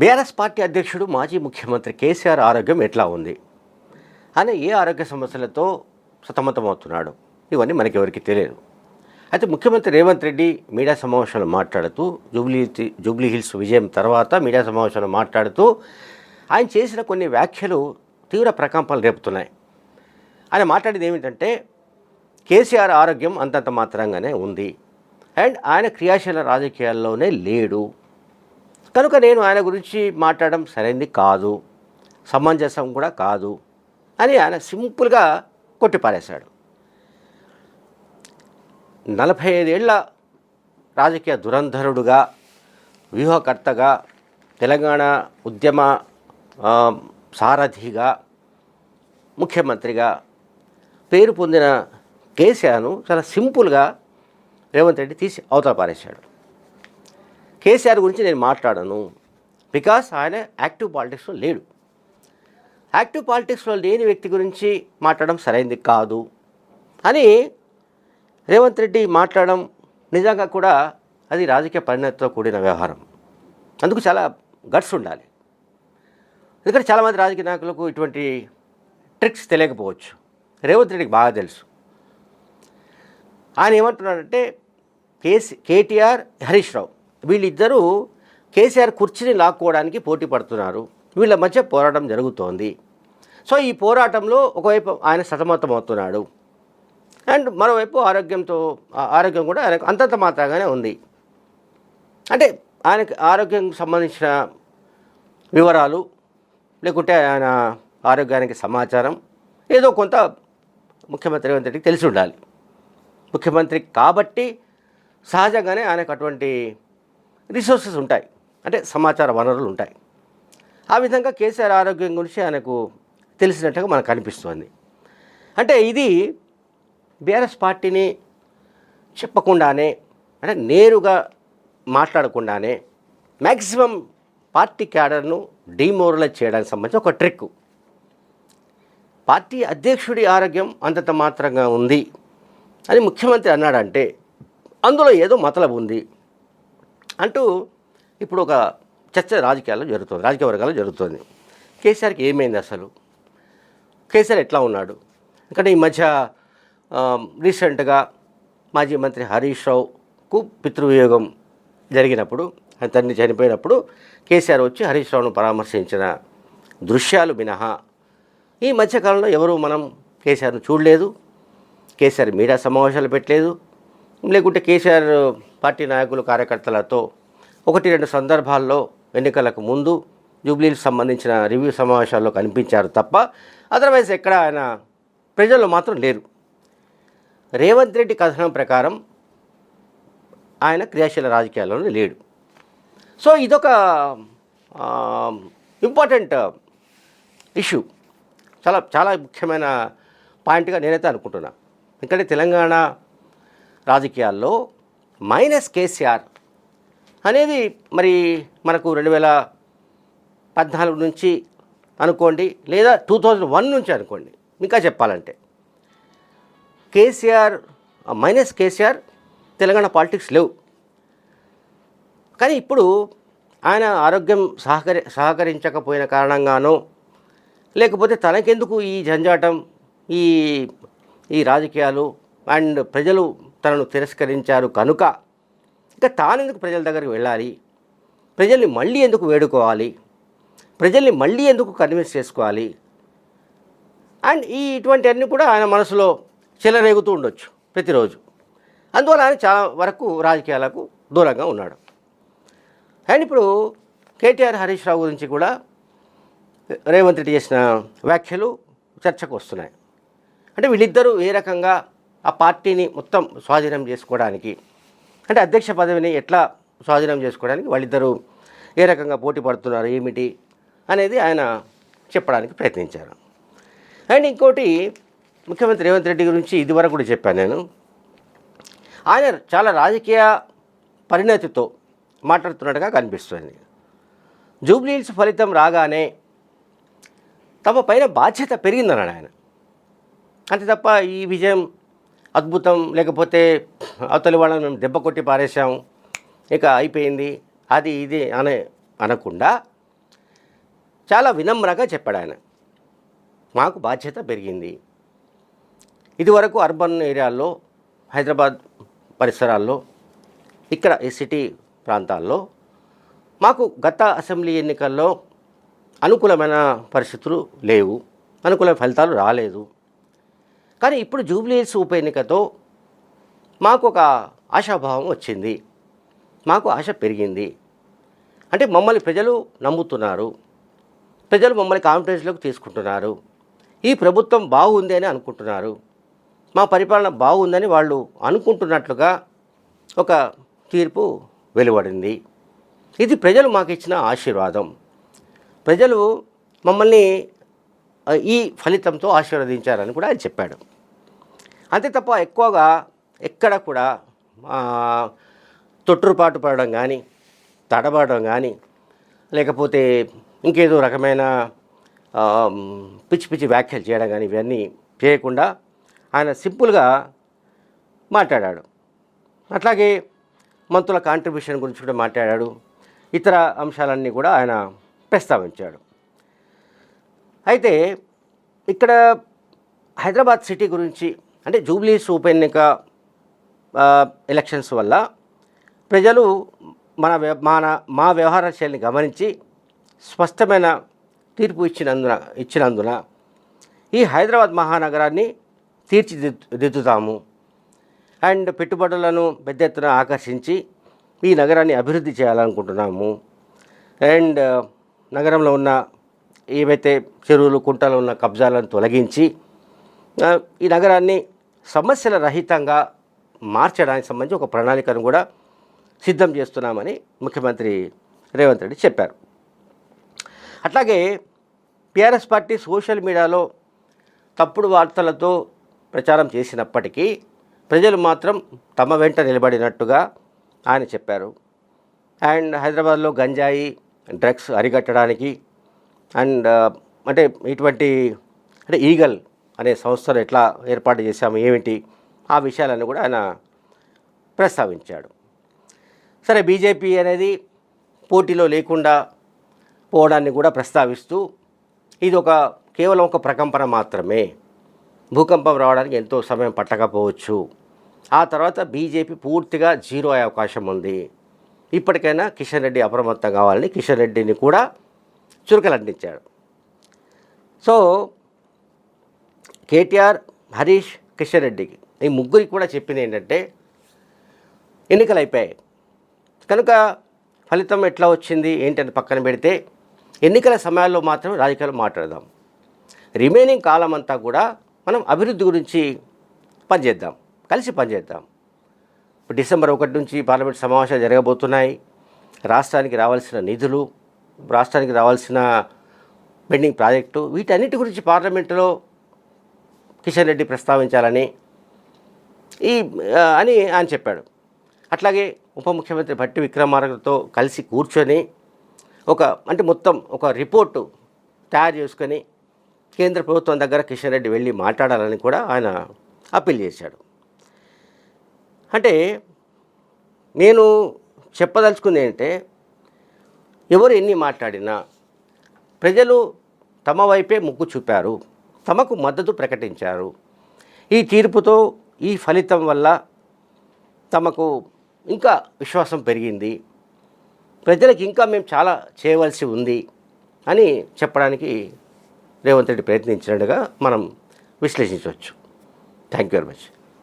BRS party అధ్యక్షుడు మాజీ ముఖ్యమంత్రి కేసీఆర్ ఆరోగ్యం ఎట్లా ఉంది? ఆయన ఏ ఆరోగ్య సమస్యలతో సతమతమవుతున్నాడు? ఇవన్నీ మనకి ఎవరికి తెలియదు. అయితే ముఖ్యమంత్రి రేవంత్ రెడ్డి మీడియా సమావేశంలో మాట్లాడుతూ జూబ్లీ జూబ్లీ హిల్స్ విజయం తర్వాత మీడియా సమావేశంలో మాట్లాడుతూ ఆయన చేసిన కొన్ని వ్యాఖ్యలు తీవ్ర ప్రకంపనలు రేపుతున్నాయి. ఆయన మాట్లాడేది ఏమిటంటే కేసీఆర్ ఆరోగ్యం అంతంత మాత్రంగానే ఉంది. అండ్ ఆయన క్రియాశీల రాజకీయాల్లోనే లేడు. కనుక నేను ఆయన గురించి మాట్లాడడం సరైంది కాదు సమంజసం కూడా కాదు అని ఆయన సింపుల్గా కొట్టిపారేశాడు. నలభై ఐదేళ్ళ రాజకీయ దురంధరుడుగా వ్యూహకర్తగా తెలంగాణ ఉద్యమ సారథిగా ముఖ్యమంత్రిగా పేరు పొందిన కేసీఆర్ను చాలా సింపుల్గా రేవంత్ రెడ్డి తీసి అవతల పారేశాడు. కేసీఆర్ గురించి నేను మాట్లాడను. బికాస్ ఆయన యాక్టివ్ పాలిటిక్స్లో లేడు. యాక్టివ్ పాలిటిక్స్లో లేని వ్యక్తి గురించి మాట్లాడడం సరైంది కాదు అని రేవంత్ రెడ్డి మాట్లాడడం నిజంగా కూడా అది రాజకీయ పరిణతితో కూడిన వ్యవహారం. అందుకు చాలా గట్స్ ఉండాలి. ఎందుకంటే చాలామంది రాజకీయ నాయకులకు ఇటువంటి ట్రిక్స్ తెలియకపోవచ్చు. రేవంత్ రెడ్డికి బాగా తెలుసు. ఆయన ఏమంటున్నాడంటే కేసీ కేటీఆర్ హరీష్ రావు వీళ్ళిద్దరూ కేసీఆర్ కుర్చీని లాక్కోవడానికి పోటీ పడుతున్నారు. వీళ్ళ మధ్య పోరాటం జరుగుతోంది. సో ఈ పోరాటంలో ఒకవైపు ఆయన సతమతమవుతున్నాడు. అండ్ మరోవైపు ఆరోగ్యంతో ఆరోగ్యం కూడా ఆయనకు అంతంత మాత్రంగానే ఉంది. అంటే ఆయనకు ఆరోగ్యం సంబంధించిన వివరాలు లేకుంటే ఆయన ఆరోగ్యానికి సమాచారం ఏదో కొంత ముఖ్యమంత్రి రేవంత్ రెడ్డికి తెలిసి ఉండాలి. ముఖ్యమంత్రి కాబట్టి సహజంగానే ఆయనకు అటువంటి రిసోర్సెస్ ఉంటాయి. అంటే సమాచార వనరులు ఉంటాయి. ఆ విధంగా కేసీఆర్ ఆరోగ్యం గురించి ఆయనకు తెలిసినట్టుగా మనకు అనిపిస్తుంది. అంటే ఇది బీఆర్ఎస్ పార్టీని చెప్పకుండానే అంటే నేరుగా మాట్లాడకుండానే మ్యాక్సిమం పార్టీ క్యాడర్ను డిమోరలైజ్ చేయడానికి సంబంధించి ఒక ట్రిక్ పార్టీ అధ్యక్షుడి ఆరోగ్యం అంతంత మాత్రంగా ఉంది అని ముఖ్యమంత్రి అన్నాడంటే అందులో ఏదో మతలబు ఉంది. అంటూ ఇప్పుడు ఒక చర్చ రాజకీయాల్లో జరుగుతుంది రాజకీయ వర్గాల్లో జరుగుతుంది. కేసీఆర్కి ఏమైంది అసలు? కేసీఆర్ ఎట్లా ఉన్నాడు? ఎందుకంటే ఈ మధ్య రీసెంట్గా మాజీ మంత్రి హరీష్ రావుకు పితృవియోగం జరిగినప్పుడు ఆయన తండ్రి చనిపోయినప్పుడు కేసీఆర్ వచ్చి హరీష్ రావును పరామర్శించిన దృశ్యాలు మినహా. ఈ మధ్యకాలంలో ఎవరు మనం కేసీఆర్ను చూడలేదు. కేసీఆర్ మీడియా సమావేశాలు పెట్టలేదు. లేకుంటే కేసీఆర్ పార్టీ నాయకులు కార్యకర్తలతో ఒకటి రెండు సందర్భాల్లో ఎన్నికలకు ముందు జూబ్లీలకు సంబంధించిన రివ్యూ సమావేశాల్లో కనిపించారు తప్ప అదర్వైజ్ ఎక్కడ ఆయన ప్రజల్లో మాత్రం లేరు. రేవంత్ రెడ్డి కథనం ప్రకారం ఆయన క్రియాశీల రాజకీయాల్లోనే లేడు. సో ఇదొక ఇంపార్టెంట్ ఇష్యూ. చాలా చాలా ముఖ్యమైన పాయింట్గా నేనైతే అనుకుంటున్నా. ఎందుకంటే తెలంగాణ రాజకీయాల్లో మైనస్ కేసీఆర్ అనేది మరి మనకు రెండు వేల పద్నాలుగు నుంచి అనుకోండి లేదా టూ థౌజండ్ వన్ నుంచి అనుకోండి. ఇంకా చెప్పాలంటే KCR minus KCR Telangana politics లేవు. కానీ ఇప్పుడు ఆయన ఆరోగ్యం సహకరి సహకరించకపోయిన కారణంగానో లేకపోతే తనకెందుకు ఈ జంజాటం ఈ ఈ రాజకీయాలు అండ్ ప్రజలు తనను తిరస్కరించారు. కనుక ఇక తానెందుకు ప్రజల దగ్గరికి వెళ్ళాలి? ప్రజల్ని మళ్ళీ ఎందుకు వేడుకోవాలి? ప్రజల్ని మళ్ళీ ఎందుకు కన్విన్స్ చేసుకోవాలి? అండ్ ఈ ఇటువంటి అన్నీ కూడా ఆయన మనసులో చెలరేగుతూ ఉండొచ్చు ప్రతిరోజు. అందువల్ల ఆయన చాలా వరకు రాజకీయాలకు దూరంగా ఉన్నాడు. అండ్ ఇప్పుడు కేటీఆర్ హరీష్ రావు గురించి కూడా రేవంత్ రెడ్డి చేసిన వ్యాఖ్యలు చర్చకు వస్తున్నాయి. అంటే వీళ్ళిద్దరూ ఏ రకంగా ఆ పార్టీని మొత్తం స్వాధీనం చేసుకోవడానికి అంటే అధ్యక్ష పదవిని ఎట్లా స్వాధీనం చేసుకోవడానికి వాళ్ళిద్దరూ ఏ రకంగా పోటీ పడుతున్నారు ఏమిటి అనేది ఆయన చెప్పడానికి ప్రయత్నించారు. అండ్ ఇంకోటి ముఖ్యమంత్రి రేవంత్ రెడ్డి గురించి ఇదివరకు కూడా చెప్పాను నేను. ఆయన చాలా రాజకీయ పరిణతితో మాట్లాడుతున్నట్టుగా కనిపిస్తుంది. జూబ్లీహిల్స్ ఫలితం రాగానే తమ పైన బాధ్యత పెరిగిందన్నాడు ఆయన. అంతే తప్ప ఈ విజయం అద్భుతం. లేకపోతే అవతలి వాళ్ళని మేము దెబ్బ కొట్టి పారేసాము ఇక అయిపోయింది. అది ఇది అనే అనకుండా చాలా వినమ్రంగా చెప్పాడు ఆయన. మాకు బాధ్యత పెరిగింది. ఇదివరకు అర్బన్ ఏరియాల్లో హైదరాబాద్ పరిసరాల్లో ఇక్కడ ఈ సిటీ ప్రాంతాల్లో మాకు గత అసెంబ్లీ ఎన్నికల్లో అనుకూలమైన పరిస్థితులు లేవు. అనుకూల ఫలితాలు రాలేదు. కానీ ఇప్పుడు జూబ్లీహిల్స్ ఉప ఎన్నికతో మాకు ఒక ఆశాభావం వచ్చింది. మాకు ఆశ పెరిగింది. అంటే మమ్మల్ని ప్రజలు నమ్ముతున్నారు. ప్రజలు మమ్మల్ని కాన్ఫిడెన్స్లోకి తీసుకుంటున్నారు. ఈ ప్రభుత్వం బాగుంది అని అనుకుంటున్నారు. మా పరిపాలన బాగుందని వాళ్ళు అనుకుంటున్నట్లుగా ఒక తీర్పు వెలువడింది. ఇది ప్రజలు మాకు ఇచ్చిన ఆశీర్వాదం. ప్రజలు మమ్మల్ని ఈ ఫలితంతో ఆశీర్వదించారని కూడా ఆయన చెప్పాడు. అంతే తప్ప ఎక్కువగా ఎక్కడ కూడా తొట్టురుపాటు పడడం కానీ తడబడడం కానీ లేకపోతే ఇంకేదో రకమైన పిచ్చి పిచ్చి వ్యాఖ్యలు చేయడం కానీ ఇవన్నీ చేయకుండా ఆయన సింపుల్గా మాట్లాడాడు. అట్లాగే మంత్రుల కాంట్రిబ్యూషన్ గురించి కూడా మాట్లాడాడు. ఇతర అంశాలన్నీ కూడా ఆయన ప్రస్తావించాడు. అయితే ఇక్కడ హైదరాబాద్ సిటీ గురించి అంటే జూబ్లీస్ ఉప ఎన్నిక ఎలక్షన్స్ వల్ల ప్రజలు మన మన మా వ్యవహార శైలిని గమనించి స్పష్టమైన తీర్పు ఇచ్చినందున ఇచ్చినందున ఈ హైదరాబాద్ మహానగరాన్ని తీర్చిదిద్దుతాము అండ్ పెట్టుబడులను పెద్ద ఎత్తున ఆకర్షించి ఈ నగరాన్ని అభివృద్ధి చేయాలనుకుంటున్నాము. అండ్ నగరంలో ఉన్న ఏవైతే చెరువులు కుంటలు ఉన్న కబ్జాలను తొలగించి ఈ నగరాన్ని సమస్యల రహితంగా మార్చడానికి సంబంధించి ఒక ప్రణాళికను కూడా సిద్ధం చేస్తున్నామని ముఖ్యమంత్రి రేవంత్ రెడ్డి చెప్పారు. అట్లాగే టీఆర్ఎస్ పార్టీ సోషల్ మీడియాలో తప్పుడు వార్తలతో ప్రచారం చేసినప్పటికీ ప్రజలు మాత్రం తమ వెంట నిలబడినట్టుగా ఆయన చెప్పారు. అండ్ హైదరాబాద్లో గంజాయి డ్రగ్స్ అరికట్టడానికి అండ్ అంటే ఇటువంటి అంటే ఈగల్ అనే సంస్థను ఎట్లా ఏర్పాటు చేశాము ఏమిటి ఆ విషయాలను కూడా ఆయన ప్రస్తావించాడు. సరే బీజేపీ అనేది పోటీలో లేకుండా పోవడాన్ని కూడా ప్రస్తావిస్తూ ఇది ఒక కేవలం ఒక ప్రకంపన మాత్రమే. భూకంపం రావడానికి ఎంతో సమయం పట్టకపోవచ్చు. ఆ తర్వాత బీజేపీ పూర్తిగా జీరో అయ్యే అవకాశం ఉంది. ఇప్పటికైనా కిషన్ రెడ్డి అప్రమత్తం కావాలని కిషన్ రెడ్డిని కూడా చురుకలు అందించాడు సో కేటీఆర్ హరీష్ కిషన్ రెడ్డికి ఈ ముగ్గురికి కూడా చెప్పింది ఏంటంటే ఎన్నికలు అయిపోయాయి కనుక ఫలితం ఎట్లా వచ్చింది ఏంటని పక్కన పెడితే ఎన్నికల సమయాల్లో మాత్రం రాజకీయాలు మాట్లాడదాం. రిమైనింగ్ కాలం అంతా కూడా మనం అభివృద్ధి గురించి పనిచేద్దాం. కలిసి పనిచేద్దాం. ఇప్పుడు డిసెంబర్ ఒకటి నుంచి పార్లమెంట్ సమావేశాలు జరగబోతున్నాయి. రాష్ట్రానికి రావాల్సిన నిధులు రాష్ట్రానికి రావాల్సిన పెండింగ్ ప్రాజెక్టు వీటన్నిటి గురించి పార్లమెంటులో కిషన్ రెడ్డి ప్రస్తావించాలని ఈ అని ఆయన చెప్పాడు. అట్లాగే ఉప ముఖ్యమంత్రి భట్టి విక్రమార్కతో కలిసి కూర్చొని ఒక అంటే మొత్తం ఒక రిపోర్టు తయారు చేసుకొని కేంద్ర ప్రభుత్వం దగ్గర కిషన్ రెడ్డి వెళ్ళి మాట్లాడాలని కూడా ఆయన అప్పీల్ చేశాడు. అంటే నేను చెప్పదలుచుకుంది ఏంటంటే ఎవరు ఎన్ని మాట్లాడినా ప్రజలు తమ వైపే మొగ్గు చూపారు. తమకు మద్దతు ప్రకటించారు. ఈ తీర్పుతో ఈ ఫలితం వల్ల తమకు ఇంకా విశ్వాసం పెరిగింది. ప్రజలకు ఇంకా మేము చాలా చేయవలసి ఉంది అని చెప్పడానికి రేవంత్ రెడ్డి ప్రయత్నించినట్టుగా మనం విశ్లేషించవచ్చు. Thank you very much